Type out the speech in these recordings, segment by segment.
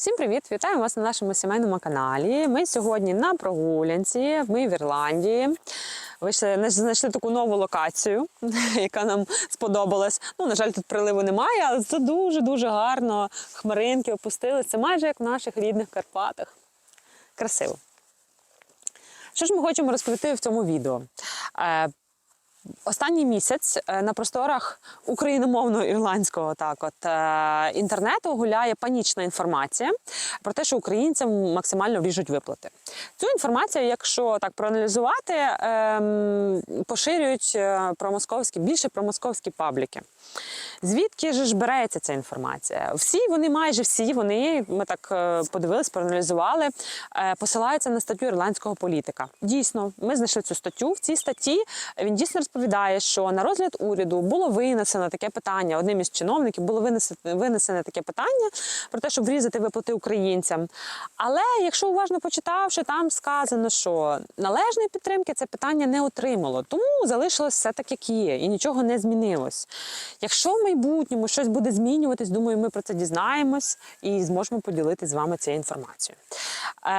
Всім привіт! Вітаю вас на нашому сімейному каналі. Ми сьогодні на прогулянці. Ми в Ірландії. Вийшли, знайшли таку нову локацію, яка нам сподобалась. Ну, на жаль, тут приливу немає, але це дуже-дуже гарно. Хмаринки опустилися. Це майже як в наших рідних Карпатах. Красиво. Що ж ми хочемо розповісти в цьому відео? Останній місяць е, на просторах україномовного ірландського так от е, інтернету гуляє панічна інформація про те, що українцям максимально ріжуть виплати. Цю інформацію, якщо так проаналізувати, ем, поширюють е, про московські більше про московські пабліки. Звідки ж береться ця інформація? Всі вони, майже всі вони, ми так е, подивились, проаналізували, е, посилаються на статтю ірландського політика. Дійсно, ми знайшли цю статтю. В цій статті він дійсно розповідає, що на розгляд уряду було винесено таке питання. Одним із чиновників було винесене таке питання про те, щоб врізати виплати українцям. Але якщо уважно почитавши, там сказано, що належної підтримки це питання не отримало, тому залишилось все так, як є, і нічого не змінилось. Якщо в майбутньому щось буде змінюватись, думаю, ми про це дізнаємось і зможемо поділитися з вами цією інформацією. Е,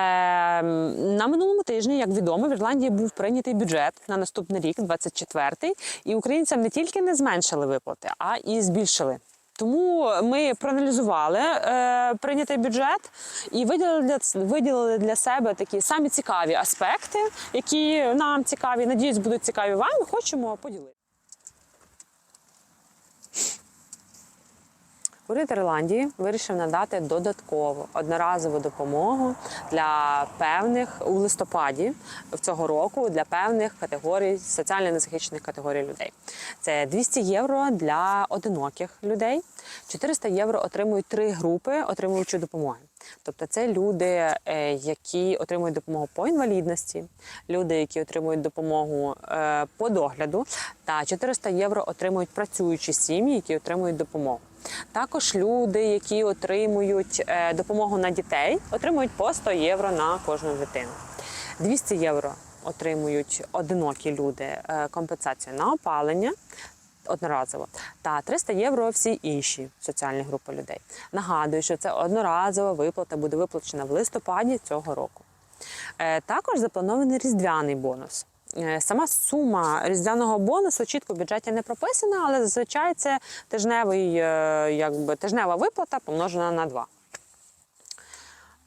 на минулому тижні, як відомо, в Ірландії був прийнятий бюджет на наступний рік, 24-й, і українцям не тільки не зменшили виплати, а і збільшили. Тому ми проаналізували е, прийнятий бюджет і виділили для, виділили для себе такі самі цікаві аспекти, які нам цікаві, надіюсь, будуть цікаві вам. Хочемо поділити. Уряд Ірландії вирішив надати додаткову одноразову допомогу для певних у листопаді цього року для певних категорій соціально незахищених категорій людей. Це 200 євро для одиноких людей, 400 євро отримують три групи отримуючи допомоги. Тобто це люди, е, які отримують допомогу по інвалідності, люди, які отримують допомогу е, по догляду, та 400 євро отримують працюючі сім'ї, які отримують допомогу. Також люди, які отримують е, допомогу на дітей, отримують по 100 євро на кожну дитину. 200 євро отримують одинокі люди компенсацію на опалення. Одноразово та 300 євро всі інші соціальні групи людей. Нагадую, що це одноразова виплата буде виплачена в листопаді цього року. Е, Також запланований різдвяний бонус. Е, Сама сума різдвяного бонусу чітко в бюджеті не прописана, але зазвичай це тижневий, е, якби, тижнева виплата помножена на 2.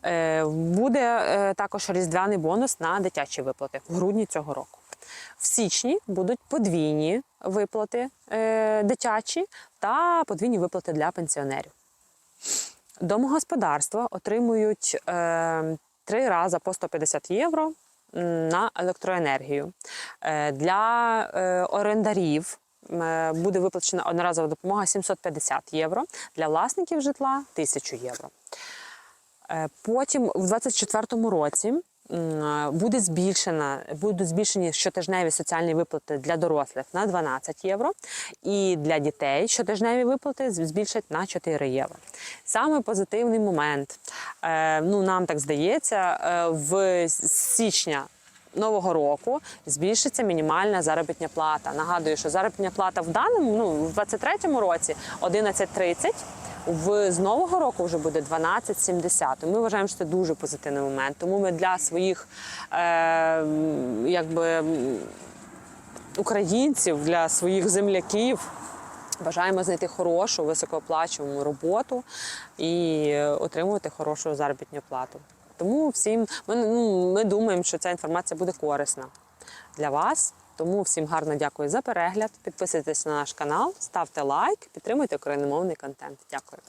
Е, Буде також різдвяний бонус на дитячі виплати в грудні цього року. В січні будуть подвійні виплати е, дитячі та подвійні виплати для пенсіонерів. Домогосподарства отримують е, три рази по 150 євро на електроенергію. Е, для е, орендарів е, буде виплачена одноразова допомога 750 євро, для власників житла 1000 євро. Е, Потім в 2024 році буде збільшена, будуть збільшені щотижневі соціальні виплати для дорослих на 12 євро, і для дітей щотижневі виплати збільшать на 4 євро. Саме позитивний момент, е, ну нам так здається, е, в січня. Нового року збільшиться мінімальна заробітня плата. Нагадую, що заробітня плата в даному, ну в 23-му році 11.30, в з нового року вже буде 12,70. Ми вважаємо, що це дуже позитивний момент. Тому ми для своїх е, якби українців, для своїх земляків. Бажаємо знайти хорошу, високооплачувану роботу і отримувати хорошу заробітну плату. Тому всім ми, ну, ми думаємо, що ця інформація буде корисна для вас. Тому всім гарно дякую за перегляд. Підписуйтесь на наш канал, ставте лайк, підтримуйте україномовний контент. Дякую.